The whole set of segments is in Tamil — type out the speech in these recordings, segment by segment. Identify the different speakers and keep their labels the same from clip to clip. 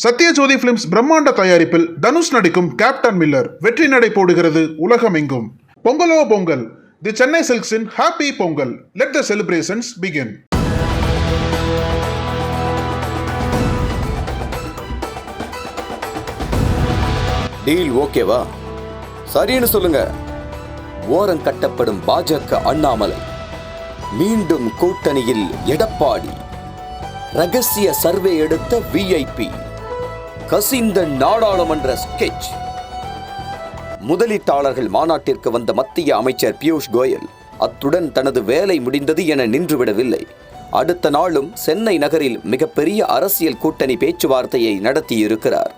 Speaker 1: சத்யஜோதி பிலிம்ஸ் பிரம்மாண்ட தயாரிப்பில் தனுஷ் நடிக்கும் கேப்டன் மில்லர் வெற்றி நடை போடுகிறது உலகமெங்கும். பொங்கலோ Pongal. The Chennai சில்க்ஸின் happy Pongal let the celebrations begin
Speaker 2: deal ஓகேவா சரின்னு சொல்லுங்க. ஓரம் கட்டப்படும் பாஜக அண்ணாமலை. மீண்டும் கூட்டணியில் எடப்பாடி. ரகசிய சர்வே எடுத்த விஐபி கசிந்த நாடாளுமன்ற ஸ்கெட்ச் முதலீட்டாளர்கள் மாநாட்டிற்கு வந்த மத்திய அமைச்சர் பியூஷ் கோயல் அத்துடன் தனது வேலை முடிந்தது என நின்றுவிடவில்லை. அடுத்த நாளும் சென்னை நகரில் மிகப்பெரிய அரசியல் கூட்டணி பேச்சுவார்த்தையை நடத்தியிருக்கிறார்.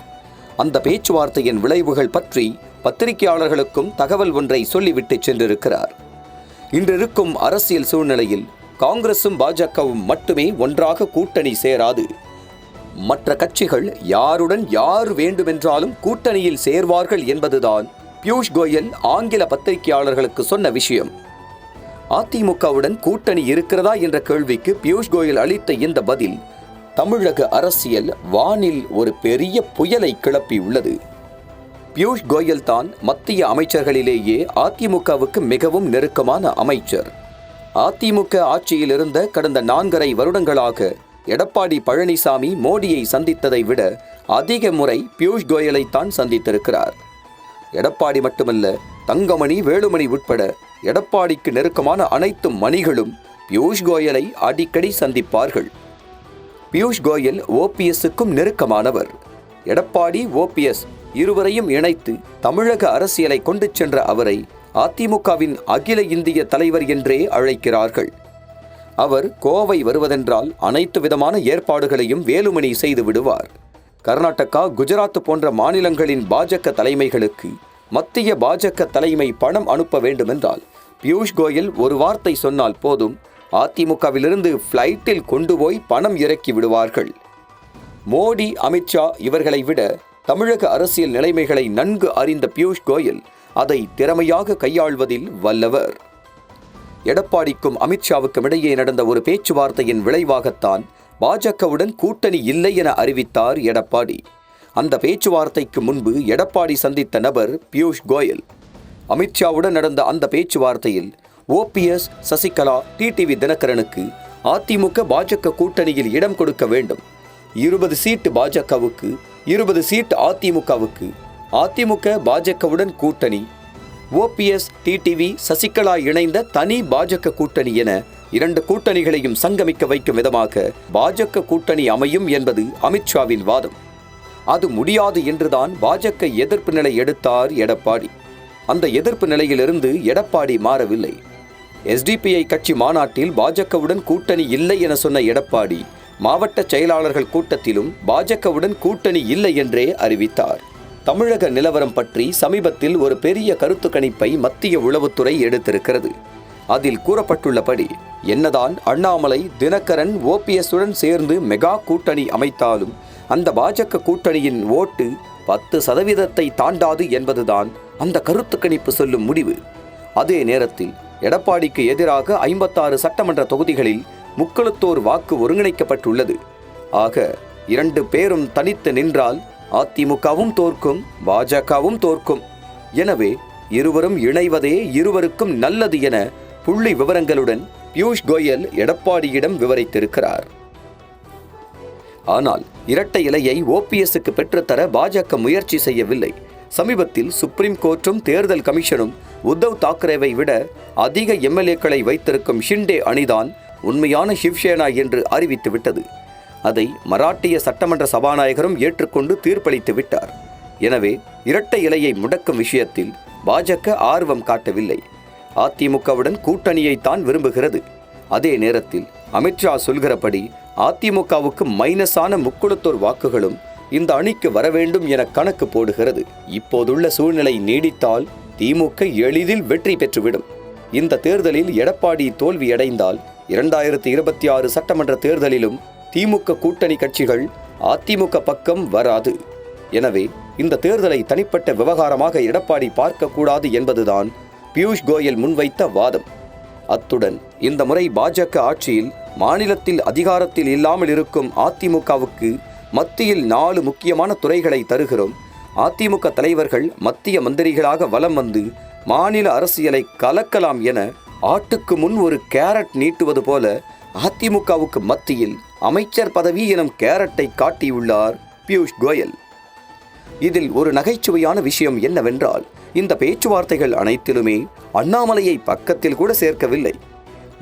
Speaker 2: அந்த பேச்சுவார்த்தையின் விளைவுகள் பற்றி பத்திரிகையாளர்களுக்கும் தகவல் ஒன்றை சொல்லிவிட்டு சென்றிருக்கிறார். இன்றிருக்கும் அரசியல் சூழ்நிலையில் காங்கிரசும் பாஜகவும் மட்டுமே ஒன்றாக கூட்டணி சேராது. மற்ற கட்சிகள் யாருடன் யார் வேண்டுமென்றாலும் கூட்டணியில் சேர்வார்கள் என்பதுதான் பியூஷ் கோயல் ஆங்கில பத்திரிகையாளர்களுக்கு சொன்ன விஷயம். அதிமுகவுடன் கூட்டணி இருக்கிறதா என்ற கேள்விக்கு பியூஷ் கோயல் அளித்த இந்த பதில் தமிழக அரசியல் வானில் ஒரு பெரிய புயலை கிளப்பியுள்ளது பியூஷ் கோயல் தான் மத்திய அமைச்சர்களிலேயே அதிமுகவுக்கு மிகவும் நெருக்கமான அமைச்சர். அதிமுக ஆட்சியில் இருந்த கடந்த நான்கரை வருடங்களாக எடப்பாடி பழனிசாமி மோடியை சந்தித்ததை விட அதிக முறை பியூஷ் கோயலைத்தான் சந்தித்திருக்கிறார். எடப்பாடி மட்டுமல்ல தங்கமணி வேலுமணி உட்பட எடப்பாடிக்கு நெருக்கமான அனைத்து மணிகளும் பியூஷ் கோயலை அடிக்கடி சந்திப்பார்கள். பியூஷ் கோயல் ஓபிஎஸ்ஸுக்கும் நெருக்கமானவர். எடப்பாடி ஓபிஎஸ் இருவரையும் இணைத்து தமிழக அரசியலை கொண்டு சென்ற அவரை அதிமுகவின் அகில இந்திய தலைவர் என்றே அழைக்கிறார்கள். அவர் கோவை வருவதென்றால் அனைத்து விதமான ஏற்பாடுகளையும் வேலுமணி செய்து விடுவார். கர்நாடகா குஜராத் போன்ற மாநிலங்களின் பாஜக தலைமைகளுக்கு மத்திய பாஜக தலைமை பணம் அனுப்ப வேண்டுமென்றால் பியூஷ் கோயல் ஒரு வார்த்தை சொன்னால் போதும் அதிமுகவிலிருந்து ஃப்ளைட்டில் கொண்டு போய் பணம் இறக்கி விடுவார்கள். மோடி அமித்ஷா இவர்களை விட தமிழக அரசியல் நிலைமைகளை நன்கு அறிந்த பியூஷ் கோயல் அதை திறமையாக கையாள்வதில் வல்லவர். எடப்பாடிக்கும் அமித்ஷாவுக்கும் இடையே நடந்த ஒரு பேச்சுவார்த்தையின் விளைவாகத்தான் பாஜகவுடன் கூட்டணி இல்லை என அறிவித்தார் எடப்பாடி. அந்த பேச்சுவார்த்தைக்கு முன்பு எடப்பாடி சந்தித்த நபர் பியூஷ் கோயல். அமித்ஷாவுடன் நடந்த அந்த பேச்சுவார்த்தையில் ஓபிஎஸ் சசிகலா டிடிவி தினகரனுக்கு அதிமுக பாஜக கூட்டணியில் இடம் கொடுக்க வேண்டும். இருபது சீட்டு பாஜகவுக்கு இருபது சீட்டு அதிமுகவுக்கு அதிமுக பாஜகவுடன் கூட்டணி ஓபிஎஸ் டிடிவி சசிகலா இணைந்த தனி பாஜக கூட்டணி என இரண்டு கூட்டணிகளையும் சங்கமிக்க வைக்கும் விதமாக பாஜக கூட்டணி அமையும் என்பது அமித்ஷாவின் வாதம். அது முடியாது என்றுதான் பாஜக எதிர்ப்பு நிலை எடுத்தார் எடப்பாடி. அந்த எதிர்ப்பு நிலையிலிருந்து எடப்பாடி மாறவில்லை. எஸ்டிபிஐ கட்சி மாநாட்டில் பாஜகவுடன் கூட்டணி இல்லை என சொன்ன எடப்பாடி மாவட்ட செயலாளர்கள் கூட்டத்திலும் பாஜகவுடன் கூட்டணி இல்லை என்றே அறிவித்தார். தமிழக நிலவரம் பற்றி சமீபத்தில் ஒரு பெரிய கருத்து கணிப்பை மத்திய உளவுத்துறை எடுத்திருக்கிறது. அதில் கூறப்பட்டுள்ளபடி என்னதான் அண்ணாமலை தினகரன் ஓபிஎஸ்ஸுடன் சேர்ந்து மெகா கூட்டணி அமைத்தாலும் அந்த பாஜக கூட்டணியின் ஓட்டு பத்து சதவீதத்தை தாண்டாது என்பதுதான் அந்த கருத்து கணிப்பு சொல்லும் முடிவு. அதே நேரத்தில் எடப்பாடிக்கு எதிராக ஐம்பத்தாறு சட்டமன்ற தொகுதிகளில் முக்களத்தோர் வாக்கு ஒருங்கிணைக்கப்பட்டுள்ளது. ஆக இரண்டு பேரும் தனித்து நின்றால் அதிமுகவும் தோற்கும் பாஜகவும் தோற்கும். எனவே இருவரும் இணைவதே இருவருக்கும் நல்லது என புள்ளி விவரங்களுடன் பியூஷ் கோயல் எடப்பாடியிடம் விவரித்திருக்கிறார். ஆனால் இரட்டை இலையை ஓபிஎஸ்க்கு பெற்றுத்தர பாஜக முயற்சி செய்யவில்லை. சமீபத்தில் சுப்ரீம் கோர்ட்டும் தேர்தல் கமிஷனும் உத்தவ் தாக்கரேவை விட அதிக எம்எல்ஏக்களை வைத்திருக்கும் ஷிண்டே அணிதான் உண்மையான சிவ்சேனா என்று அறிவித்துவிட்டது. அதை மராட்டிய சட்டமன்ற சபாநாயகரும் ஏற்றுக்கொண்டு தீர்ப்பளித்து விட்டார். எனவே இரட்டை இலையை முடக்கும் விஷயத்தில் பாஜக ஆர்வம் காட்டவில்லை. அதிமுகவுடன் கூட்டணியைத்தான் விரும்புகிறது. அதே நேரத்தில் அமித்ஷா சொல்கிறபடி அதிமுகவுக்கு மைனஸான முக்குளத்தோர் வாக்குகளும் இந்த அணிக்கு வர வேண்டும் என கணக்கு போடுகிறது. இப்போதுள்ள சூழ்நிலை நீடித்தால் திமுக எளிதில் வெற்றி பெற்றுவிடும். இந்த தேர்தலில் எடப்பாடி தோல்வியடைந்தால் இரண்டாயிரத்தி இருபத்தி ஆறு சட்டமன்ற தேர்தலிலும் திமுக கூட்டணி கட்சிகள் அதிமுக பக்கம் வராது. எனவே இந்த தேர்தலை தனிப்பட்ட விவகாரமாக எடப்பாடி பார்க்கக்கூடாது என்பதுதான் பியூஷ் கோயல் முன்வைத்த வாதம். அத்துடன் இந்த முறை பாஜக ஆட்சியில் மாநிலத்தில் அதிகாரத்தில் இல்லாமல் இருக்கும் அதிமுகவுக்கு மத்தியில் நாலு முக்கியமான துறைகளை தருகிறோம். அதிமுக தலைவர்கள் மத்திய மந்திரிகளாக வலம் வந்து மாநில அரசியலை கலக்கலாம் என ஆட்டுக்கு முன் ஒரு கேரட் நீட்டுவது போல அதிமுகவுக்கு மத்தியில் அமைச்சர் பதவி எனும் கேரட்டை காட்டியுள்ளார் பியூஷ் கோயல். இதில் ஒரு நகைச்சுவையான விஷயம் என்னவென்றால் இந்த பேச்சுவார்த்தைகள் அனைத்திலுமே அண்ணாமலையை பக்கத்தில் கூட சேர்க்கவில்லை.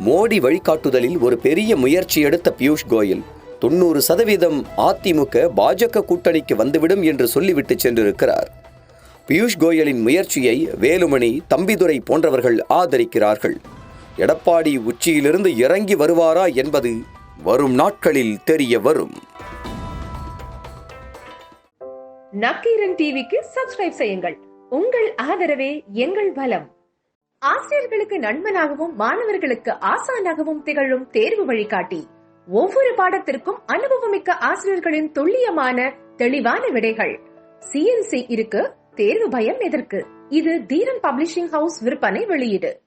Speaker 2: மோடி வழிகாட்டுதலில் ஒரு பெரிய முயற்சி எடுத்த பியூஷ் கோயல் தொண்ணூறு சதவீதம் அதிமுக பாஜக கூட்டணிக்கு வந்துவிடும் என்று சொல்லிவிட்டு சென்றிருக்கிறார். பியூஷ் கோயலின் முயற்சியை வேலுமணி தம்பிதுரை போன்றவர்கள் ஆதரிக்கிறார்கள். எடப்பாடி உச்சியிலிருந்து இறங்கி வருவாரா என்பது வரும் நாட்களில் தெரிய வரும்.
Speaker 3: நக்கீரன் டிவிக்கு சப்ஸ்கிரைப் செய்யுங்கள். உங்கள் ஆதரவே எங்கள் பலம் ஆசிரியர்களுக்கு நண்பனாகவும் மாணவர்களுக்கு ஆசானாகவும் திகழும் தேர்வு வழிகாட்டி. ஒவ்வொரு பாடத்திற்கும் அனுபவமிக்க ஆசிரியர்களின் துல்லியமான தெளிவான விடைகள். சிஎன்சி இருக்கு தேர்வு பயம் எதற்கு? இது தீரன் பப்ளிஷிங் ஹவுஸ் விற்பனை வெளியீடு.